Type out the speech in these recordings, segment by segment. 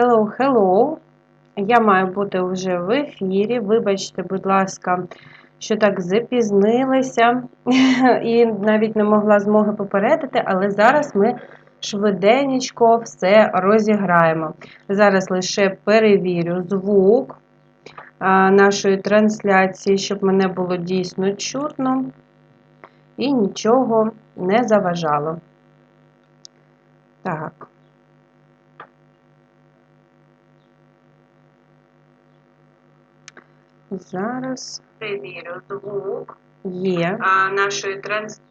Hello, hello. Я маю бути вже в ефірі. Вибачте, будь ласка, що так запізнилася і навіть не могла змоги попередити, але зараз ми швиденько все розіграємо. Зараз лише перевірю звук нашої трансляції, щоб мене було дійсно чутно і нічого не заважало. Так. Зараз перевірю звук є нашої трансляції.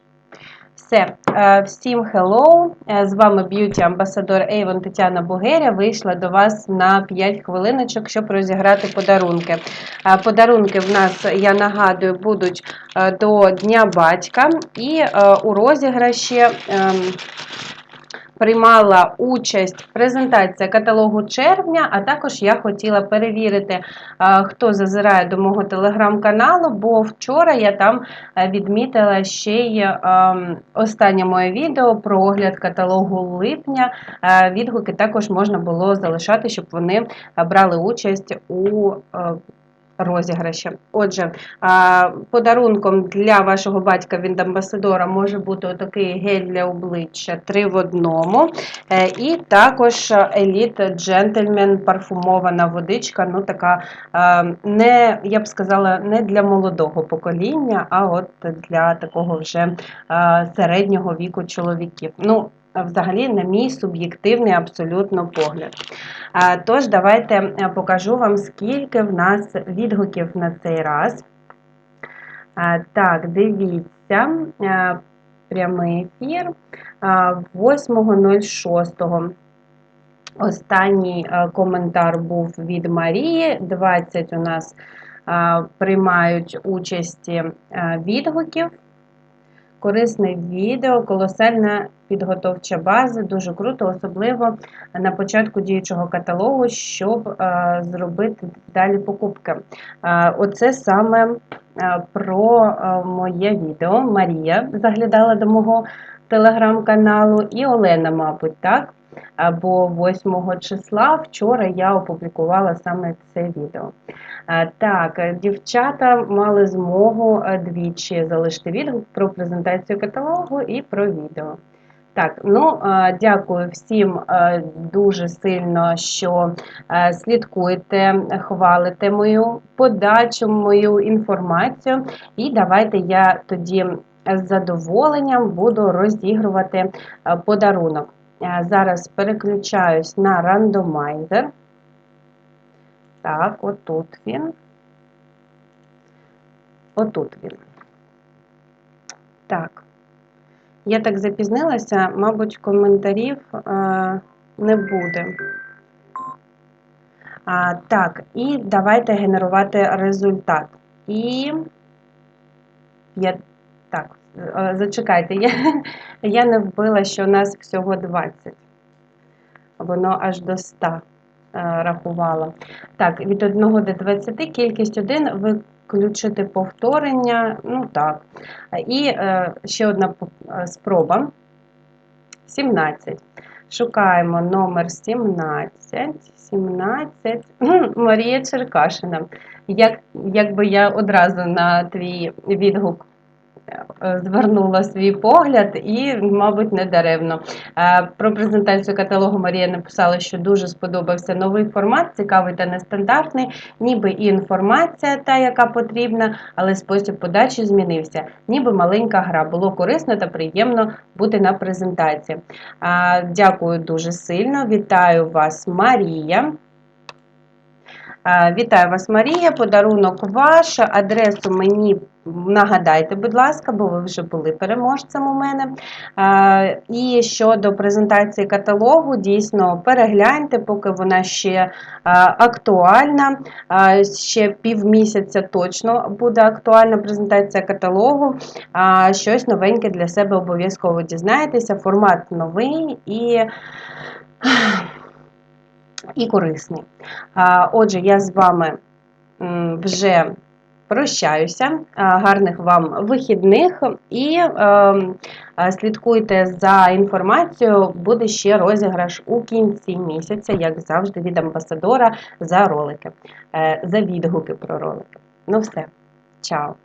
Все, е, всім hello! Е, З вами б'юті амбасадор Avon Тетяна Бугеря. Вийшла до вас на 5 хвилиночок, щоб розіграти подарунки. Е, Подарунки в нас, я нагадую, будуть до Дня батька, і у розіграші ем, приймала участь в презентації каталогу червня, а також я хотіла перевірити, хто зазирає до мого телеграм-каналу, бо вчора я там відмітила ще й останнє моє відео про огляд каталогу липня. Відгуки також можна було залишати, щоб вони брали участь у розіграші. Отже, подарунком для вашого батька від амбасадора може бути отакий гель для обличчя 3 в одному. Е, і також еліт джентльмен парфумована водичка. ну така не, Я б сказала, не для молодого покоління, а от для такого вже середнього віку чоловіків. Ну, Взагалі, на мій суб'єктивний абсолютно погляд. Тож, давайте е, покажу вам, скільки в нас відгуків на цей раз. Так, дивіться, е, прямий ефір 8.06. Останній е, коментар був від Марії. 20 у нас приймають участі відгуків. Корисне відео, колосальна підготовча база, дуже круто, особливо на початку діючого каталогу, щоб е, зробити далі покупки. Е, оце саме е, про моє відео. Марія заглядала до мого телеграм-каналу, і Олена, мабуть, так. Або 8 числа вчора я опублікувала саме це відео. Так, дівчата мали змогу двічі залишити відгук про презентацію каталогу і про відео. Так, ну дякую всім дуже сильно, що слідкуєте, хвалите мою подачу, мою інформацію. І давайте я тоді з задоволенням буду розігрувати подарунок. Зараз переключаюсь на рандомайзер. Так, отут він. Отут він. Так. Я так запізнилася, мабуть, коментарів е, не буде. А, Так, і давайте генерувати результат. І я так, зачекайте, я, я не вбила, що у нас всього 20. Воно аж до 100 е, рахувало. Так, від 1 до 20 кількість 1 включити повторення. Ну так. І е, ще одна е, спроба. 17. Шукаємо номер 17. 17. Марія Черкашина. Як, Якби я одразу на твій відгук Е, звернула свій погляд і, мабуть, не даремно. Е, про презентацію каталогу Марія написала, що дуже сподобався новий формат, цікавий та нестандартний, ніби і інформація, та, яка потрібна, але спосіб подачі змінився. Ніби маленька гра. Було корисно та приємно бути на презентації. Е, дякую дуже сильно. Вітаю вас, Марія. Вітаю вас, Марія. Подарунок ваш. Адресу мені нагадайте, будь ласка, бо ви вже були переможцем у мене. І щодо презентації каталогу, дійсно перегляньте, поки вона ще актуальна. Ще півмісяця точно буде актуальна презентація каталогу. Щось новеньке для себе обов'язково дізнаєтеся. Формат новий і і корисний. Отже, я з вами вже прощаюся, е, гарних вам вихідних і е, е, слідкуйте за інформацією. Буде ще розіграш у кінці місяця, як завжди, від амбасадора за ролики, е, за відгуки про ролики. Ну все, чао!